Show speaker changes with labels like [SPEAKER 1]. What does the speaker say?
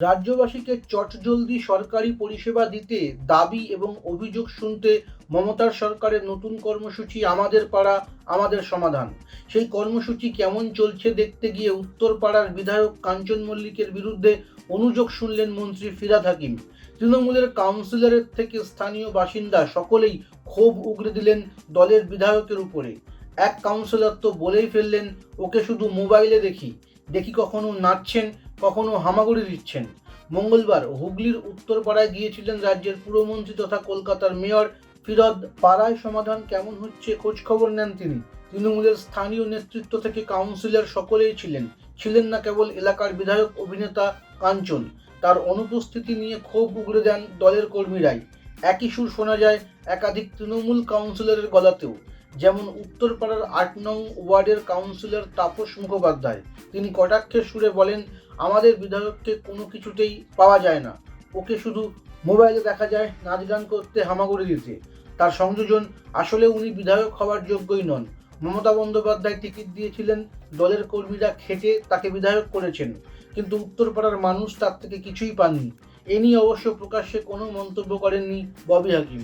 [SPEAKER 1] রাজ্যবাসীকে চটজলদি সরকারি পরিষেবা দিতে দাবি এবং অভিযোগ শুনতে মমতার সরকারের নতুন কর্মসূচি আমাদের পাড়া, আমাদের সমাধান। সেই কর্মসূচি কেমন চলছে দেখতে গিয়ে উত্তরপাড়ার বিধায়ক কাঞ্চন মল্লিকের বিরুদ্ধে অনুযোগ শুনলেন মন্ত্রী ফিরাদ হাকিম। তৃণমূলের কাউন্সিলরের থেকে স্থানীয় বাসিন্দা সকলেই ক্ষোভ উগরে দিলেন দলের বিধায়কের উপরে। এক কাউন্সিলর তো বলেই ফেললেন, ওকে শুধু মোবাইলে দেখি। দেখি কখনো নাচছেন, কখনো হামাগুড়ি দিচ্ছেন। মঙ্গলবার হুগলির উত্তরপাড়ায় গিয়েছিলেন রাজ্যের পুরমন্ত্রী তথা কলকাতার মেয়র ফিরদ। পাড়ায় সমাধান কেমন হচ্ছে খোঁজ খবর নেন তিনি। তৃণমূলের স্থানীয় নেতৃত্ব থেকে কাউন্সিলর সকলেই ছিলেন। ছিলেন না কেবল এলাকার বিধায়ক অভিনেতা কাঞ্চন। তার অনুপস্থিতি নিয়ে ক্ষোভ উগড়ে দেন দলের কর্মীরাই। একই সুর শোনা যায় একাধিক তৃণমূল কাউন্সিলরের গলাতেও। যেমন উত্তরপাড়ার আট নং ওয়ার্ডের কাউন্সিলর তাপস মুখোপাধ্যায়। তিনি কটাক্ষের সুরে বলেন, আমাদের বিধায়ককে কোনো কিছুতেই পাওয়া যায় না। ওকে শুধু মোবাইলে দেখা যায়, নাচ গান করতে হামাগুড়ি দিতে। তার সংযোজন, আসলে উনি বিধায়ক হওয়ার যোগ্যই নন। মমতা বন্দ্যোপাধ্যায় টিকিট দিয়েছিলেন, দলের কর্মীরা খেটে তাকে বিধায়ক করেছেন। কিন্তু উত্তরপাড়ার মানুষ তার থেকে কিছুই পাননি। এ নিয়ে অবশ্য প্রকাশ্যে কোনো মন্তব্য করেননি ববি হাকিম।